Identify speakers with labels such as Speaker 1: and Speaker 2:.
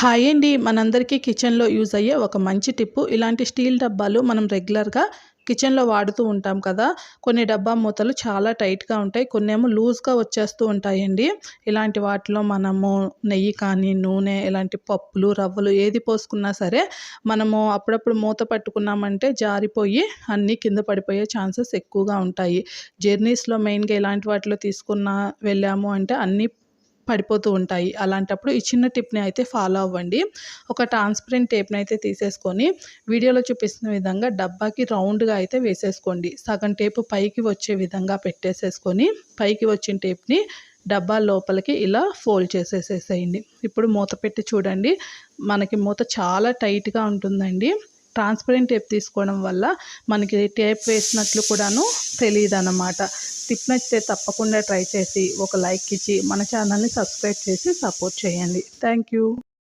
Speaker 1: Hi అండి. మనందరికీ కిచెన్లో యూజ్ అయ్యే ఒక మంచి టిప్పు ఇలాంటి స్టీల్ డబ్బాలు మనం రెగ్యులర్గా కిచెన్లో వాడుతూ ఉంటాం కదా. కొన్ని డబ్బా మూతలు చాలా టైట్గా ఉంటాయి. కొన్ని ఏమో లూజ్గా వచ్చేస్తూ ఉంటాయండి. ఇలాంటి వాటిలో మనము నెయ్యి కానీ నూనె ఇలాంటి పప్పులు రవ్వలు ఏది పోసుకున్నా సరే మనము అప్పుడప్పుడు మూత పట్టుకున్నామంటే జారిపోయి అన్నీ కింద పడిపోయే ఛాన్సెస్ ఎక్కువగా ఉంటాయి. జర్నీస్లో మెయిన్గా ఇలాంటి వాటిలో తీసుకున్న వెళ్ళాము అంటే అన్నీ పడిపోతూ ఉంటాయి. అలాంటప్పుడు ఈ చిన్న టిప్ని అయితే ఫాలో అవ్వండి. ఒక ట్రాన్స్పరెంట్ టేప్ని అయితే తీసేసుకొని వీడియోలో చూపిస్తున్న విధంగా డబ్బాకి రౌండ్గా అయితే వేసేసుకోండి. సగం టేపు పైకి వచ్చే విధంగా పెట్టేసేసుకొని పైకి వచ్చిన టేప్ని డబ్బా లోపలికి ఇలా ఫోల్డ్ చేసేసేసేయండి. ఇప్పుడు మూత పెట్టి చూడండి. మనకి మూత చాలా టైట్గా ఉంటుందండి. ట్రాన్స్పరెంట్ టేప్ తీసుకోవడం వల్ల మనకి టేప్ వేసినట్లు కూడాను తెలియదు అన్నమాట టిప్ నచ్చితే తప్పకుండా ట్రై చేసి ఒక లైక్ ఇచ్చి మన ఛానల్ని సబ్స్క్రైబ్ చేసి సపోర్ట్ చేయండి. Thank you